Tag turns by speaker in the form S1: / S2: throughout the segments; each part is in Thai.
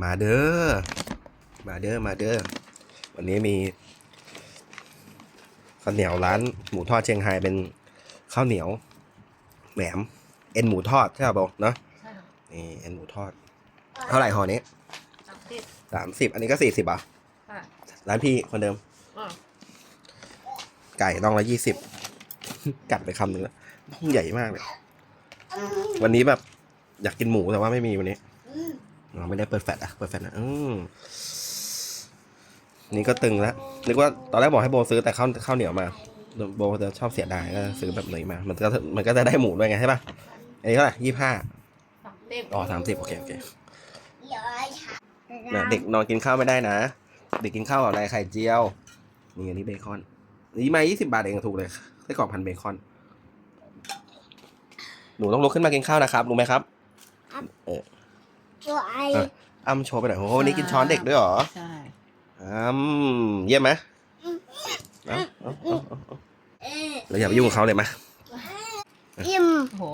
S1: มาเด้อ มาเด้อ มาเด้อ วันนี้มีข้าวเหนียวร้านหมูทอดเชียงไฮ้เป็นข้าวเหนียวแหนมเอ็นหมูทอดใช่ป่ะบอกเนาะ
S2: ใช่ค่ะ
S1: นี่เอ็นหมูทอด เท่าไหร่ห่อนี้
S2: สามสิบ
S1: สามสิบอันนี้ก็สี่สิบอะ
S2: ค่ะ
S1: ร้านพี่คนเดิม
S2: อ่า
S1: ไก่ต้องละยี่สิบ กัดไปคำหนึ่งแล้วน่องใหญ่มากเลยวันนี้แบบอยากกินหมูแต่ว่าไม่มีวันนี้ เราไม่ได้เปิดแฟลชอะเปิดแฟลชนะอืมนี่ก็ตึงแล้วนึกว่าตอนแรกบอกให้โบซื้อแต่ข้าวข้าวเหนียวมา โบจะชอบเสียดายก็ซื้อแบบไหนมา มันก็มันก็จะได้หมูด้วยไงใช่ป่ะอันนี้เท่าไหร่ยี่ห้า
S2: สามสิบ
S1: อ๋อสามสิบโอเคโอเคนะเด็กนอนกินข้าวไม่ได้นะ เด็กกินข้าวกับอะไรไข่เจียว นี่อันนี้เบคอน นี่มายี่สิบาทเองถูกเลยไส้กรอกพันเบคอน หนูต้องลุกขึ้นมากินข้าวนะครับ รู้ไหมครับ
S3: ตัวไอ
S1: อะอ้ำโชว์ไปหน่อยโอ้โหวันนี้กินช้อนเด็กด้วยเหรอ
S2: ใช่
S1: อ้ำเยี่ยมไหมเอาเอาเอาเอาเอา
S3: เออ
S1: เราอย่าไปยุ่งกับเขาเลยมา
S3: อิ่ม
S2: โอ้โห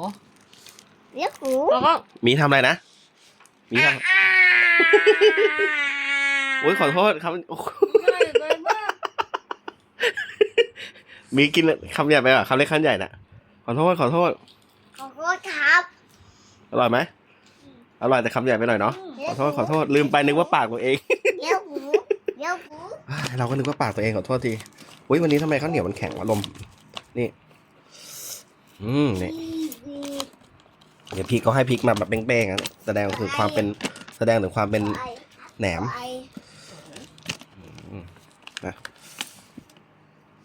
S3: เลี้ยงหู
S2: แล้วก็
S1: มีทำอะไรนะมีทำโอ้ยขอโทษครับโอ้โห
S2: ใหญ่เลยมาก
S1: มีกินคำใหญ่ไปเหรอคำเล็กคำใหญ่น่ะขอโทษขอโทษ
S3: ขอโทษครับ
S1: อร่อยไหม อร่อยแต่คำใหญ่ไปหน่อยเนาะขอโทษขอโทษลืมไปนึกว่าปากตัวเอง
S3: เลี้ยงหูเลี้ยงหู
S1: เราก็นึกว่าปากตัวเองขอโทษทีอุ้ยวันนี้ทำไมข้าวเหนียวมันแข็งวะลมนี่ อืมนี่เดี๋ยวพริกก็ให้พริกมาแบบเป้งๆนะแสดงถึงความเป็นแสดงถึงความเป็น
S3: ไอ
S1: แหนม
S3: ไอ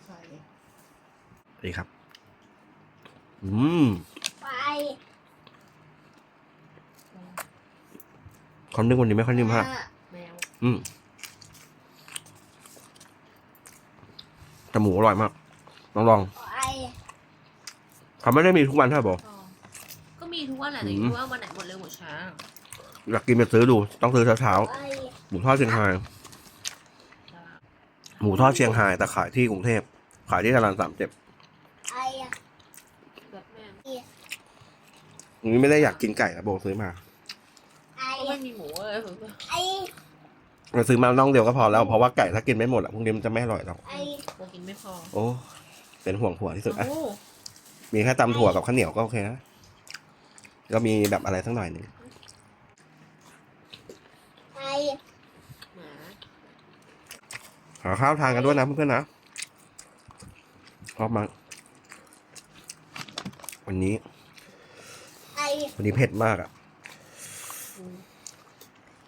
S2: ใส่
S1: ดีครับ อืม
S3: ไอ
S1: ความนึ่งวันนี้ไม่ค่อยนิ่มฮะ
S2: แมว
S1: อืมแต่หมูอร่อยมาก ลองลอง
S3: ไอ
S1: ๆเขาไม่ได้มีทุกวันใช่ไหมบอก
S2: ก็ก็มีทุกวันแหละแต่
S1: อืม
S2: อยู่ว่าวันไหนหมดเร็วหมดช้า
S1: อยากกินไปซื้อดู ต้องซื้อเช้า
S3: ไอ
S1: ๆหมูทอดเชียงไฮ้หมูทอดเชียงไฮ้แต่ขายที่กรุงเทพ ขายที่ตลาดสามเจ็ด
S3: ไอ
S2: แบบแม่
S1: นี้ไม่ได้อยากกินไก่นะโบซื้อมา
S3: ไอ
S2: ก็ไม่มีหมูเลย
S3: ไอ
S1: เราซื้อมาน่องเดียวก็พอแล้ว เพราะว่าไก่ถ้ากินไม่หมดอะพรุ่งนี้มันจะไม่อร่อยหรอก
S3: ไอ
S2: โบกินไม่พอ
S1: โอ้เป็นห่วงผัวที่สุดอะ
S2: โอ้
S1: มีแค่ตำถั่วกับข้าวเหนียวก็โอเคนะก็มีแบบอะไรสักหน่อยหนึ่ง
S3: ไอ
S2: หมา
S1: หาข้าวทานกันด้วยนะเพื่อนๆนะชอบมากวันนี้
S3: ไอ
S1: วันนี้เผ็ดมากอะ
S2: อืม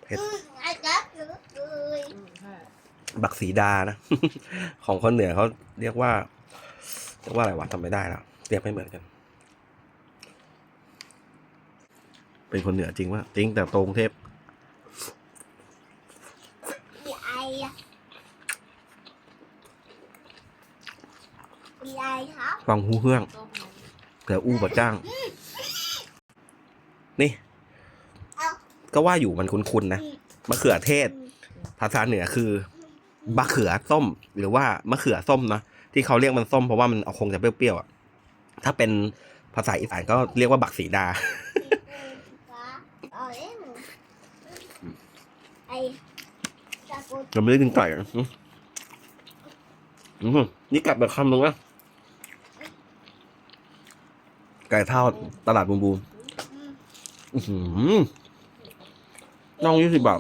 S1: เผ็ด
S3: ไอจับเลย
S2: อืมใช่
S1: บักสีดานะ ของคนเหนือเขาเรียกว่าเรียกว่าอะไรวะจำไม่ได้แล้วเรียกไม่เหมือนกัน เป็นคนเหนือจริงว่าจริงแต่โตกรุงเทพ
S3: ไอไอครับ
S1: ฟังหูเฮื่อง
S2: ต้มย
S1: แต่อู้บ่จ้าง นี่
S3: เอา
S1: ก็ว่าอยู่มันคุ้นๆนะมะเขือเทศ ภาษาเหนือคือมะเขือส้ม หรือว่ามะเขือส้มนะที่เขาเรียกมันส้มเพราะว่ามันเอาคงจะเปรี้ยวๆอะถ้าเป็นภาษาอีสานก็เรียกว่าบักสีดา
S3: ไอ้จักร
S1: เราไม่ได้กินไก่อะอืมอืมนี่กลับแบบคำนึงนะไก่ทอดตลาดบูมบูมอื้อหือ น่องยี่สิบบาท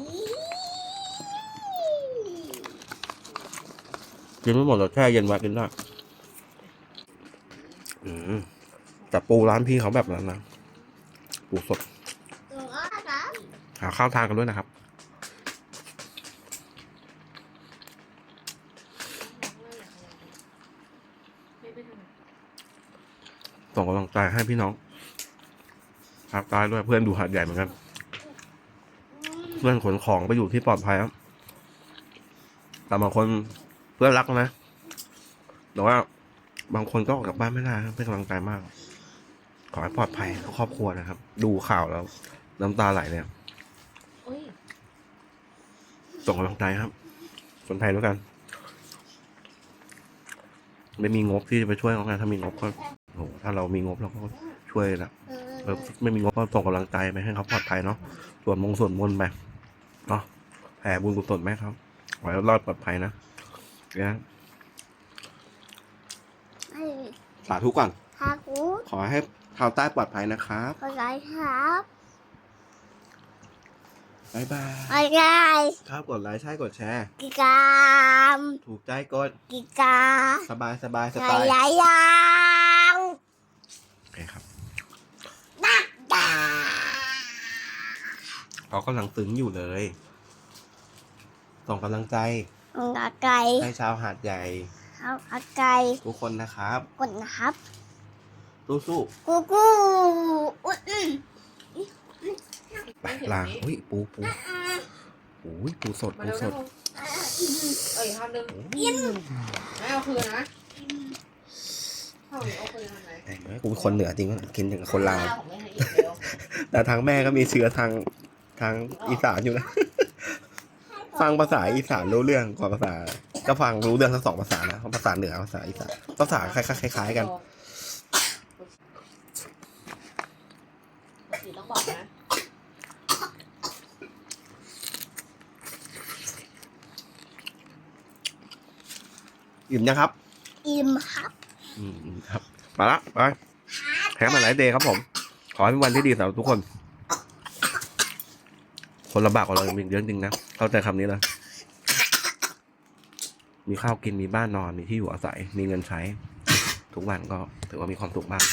S1: กินไม่หมดหรอกแช่เย็นไว้กินได้แต่ปูร้านพี่เขาแบบนั้นนะ ปูสด หาข้าวทานกันด้วยนะครับ ส่งกำลังใจให้พี่น้องภาคใต้ด้วยเพื่อนดูหาดใหญ่เหมือนกัน เพื่อนขนของไปอยู่ที่ปลอดภัยครับ แต่บางคนเพื่อนรักนะ แต่ว่า บางคนก็ออกจากบ้านไม่ได้ครับเป็นกำลังใจมาก ขอให้ปลอดภัยทุกครอบครัวนะครับ ดูข่าวแล้ว น้ำตาไหลเลยครับ
S2: โอ้ย
S1: ส่งกำลังใจครับ คนไทยด้วยกัน ไม่มีงบที่จะไปช่วยเขาไงถ้ามีงบก็โอ้โหถ้าเรามีงบเราก็ช่วยละเออ ไม่มีงบก็ส่งกำลังใจไปให้เขาปลอดภัยเนาะส่วนมงส่วนมนต์ไปเนาะแผ่บุญกุศลแม่ครับขอให้รอดปลอดภัยนะเดี๋ยวนะ
S3: ให้
S1: สาธุก่อน
S3: ฮากู
S1: ขอให้ชาวใต้ปลอดภัยนะครับ
S3: อะไรครับ
S1: บ๊ายบาย
S3: อะไร
S1: ครับกดไลค์ใช่กดแชร์
S3: กิกาม
S1: ถูกใจกด
S3: กิกา
S1: สบายสบายส
S3: ให
S1: ไต
S3: ญ่
S1: ล์
S3: ใหญ่ยาว
S1: โอเคครับ
S3: นักดา
S1: เขากำลังซึ้งอยู่เลย ส่งกำลังใจ
S3: อาไก่
S1: ให้ชาวหาดใหญ่
S3: เอาอาไก่
S1: ทุกคนนะครับ
S3: กดนะครับ
S1: สู้
S3: กูกูอุ้ยอืม
S1: ๆไปลางอุ้ยปูปูโอ้ยปูสด
S2: มา
S1: ปู
S2: เร็ว
S1: ส
S2: นะ
S1: ด
S2: ลูกเอ้ยทำหนึ่ง
S1: โอ้ย
S2: ไม่เอาคืนนะเท่านี้เอาคืนทำไม
S1: เห็นไหมกูเป็นคนเหนือจริงวะกินอย่างกับคนลาว
S2: ของไม่ให้อีกเร็ว
S1: แต่ทางแม่ก็มีเชื้อทาง ทางอีสานอยู่นะ ฟังภาษาอีสานรู้เรื่องกว่าภาษา ก็ฟังรู้เรื่องทั้งสองภาษานะภาษาเหนือภาษาอีสานภาษาคล้ายๆคล้ายๆกัน
S2: สีต้องบอกนะ
S1: อิ่มยังครับ
S3: อิ่มครับ
S1: อืมครับ มาละไปแถมมาหลายเดย์ครับผม ขอให้เป็นวันที่ดีสำหรับทุกคน คนลำบากกว่าเราอีกเยอะจริงนะ เข้าใจคำนี้เลยมีข้าวกินมีบ้านนอนมีที่อยู่อาศัย มีเงินใช้ ทุกวันก็ถือว่ามีความสุขมาก